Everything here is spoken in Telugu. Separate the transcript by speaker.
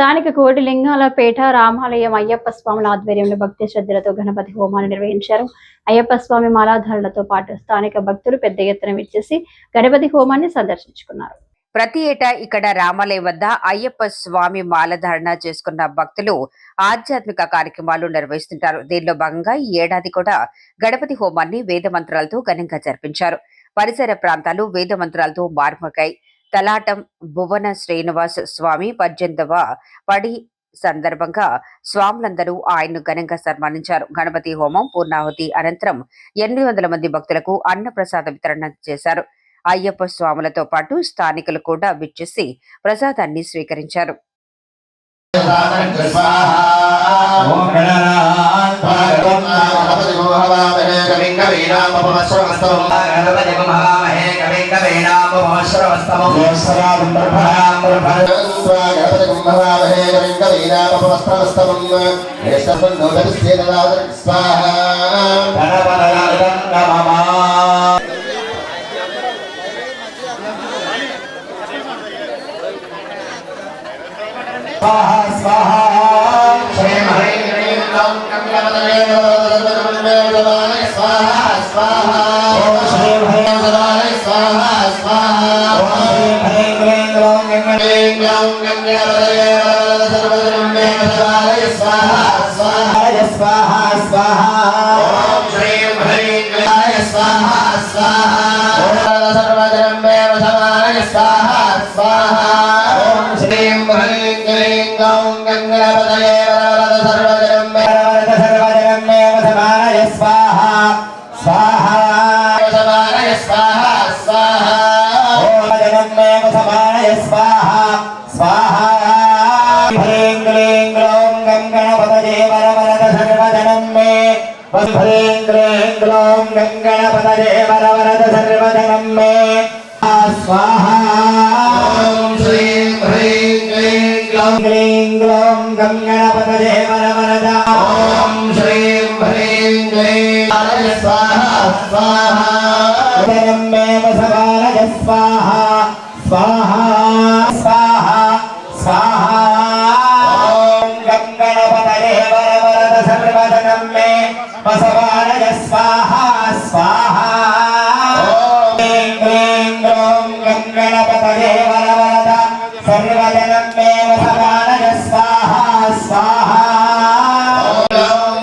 Speaker 1: స్థానిక కోటిలింగాలపేట రామాలయం అయ్యప్ప స్వాముల ఆధ్వర్యంలో భక్తి శ్రద్ధలతో గణపతి హోమాన్ని నిర్వహించారు. అయ్యప్ప స్వామి మాలాధారులతో పాటు స్థానిక భక్తులు పెద్ద ఎత్తున విచ్చేసి గణపతి హోమాన్ని సందర్శించుకున్నారు.
Speaker 2: ప్రతి ఏటా ఇక్కడ రామాలయం వద్ద అయ్యప్ప స్వామి మాలధారణ చేసుకున్న భక్తులు ఆధ్యాత్మిక కార్యక్రమాలు నిర్వహిస్తుంటారు. దీనిలో భాగంగా ఈ ఏడాది కూడా గణపతి హోమాన్ని వేద మంత్రాలతో ఘనంగా జరిపించారు. పరిసర ప్రాంతాలు వేద మంత్రాలతో మార్మకాయి తలాటం భువన శ్రీనివాస్ స్వామి పద్దెనిమిదవ పడి సందర్భంగా స్వాములందరూ ఆయన్ను ఘనంగా సన్మానించారు. గణపతి హోమం పూర్ణాహుతి అనంతరం ఎనిమిది వందల మంది భక్తులకు అన్నప్రసాద వితరణ చేశారు. అయ్యప్ప స్వాములతో పాటు స్థానికులు కూడా విచ్చేసి ప్రసాదాన్ని స్వీకరించారు.
Speaker 3: ఓం స్వాహ. స్వాహ శ్రీం హ్రీం హ్రీం ఓం గంగపతయే సర్వధర్మే సదాయ హ్రీం క్లీం గ్లౌం గం గణపతయే వరవరద సర్వధర్మే స్వాహ. ఓం శ్రీం హ్రీం క్లీం గ్లౌం క్లీం. గ్లౌం గం గణపతయే వరవరద. ఓం శ్రీం హ్రీం క్లీం. స్వాహ స్వాహ. ఉదరమేవ సర్వధనం మే వసమానయ స్వాహ స్వాహ ఓం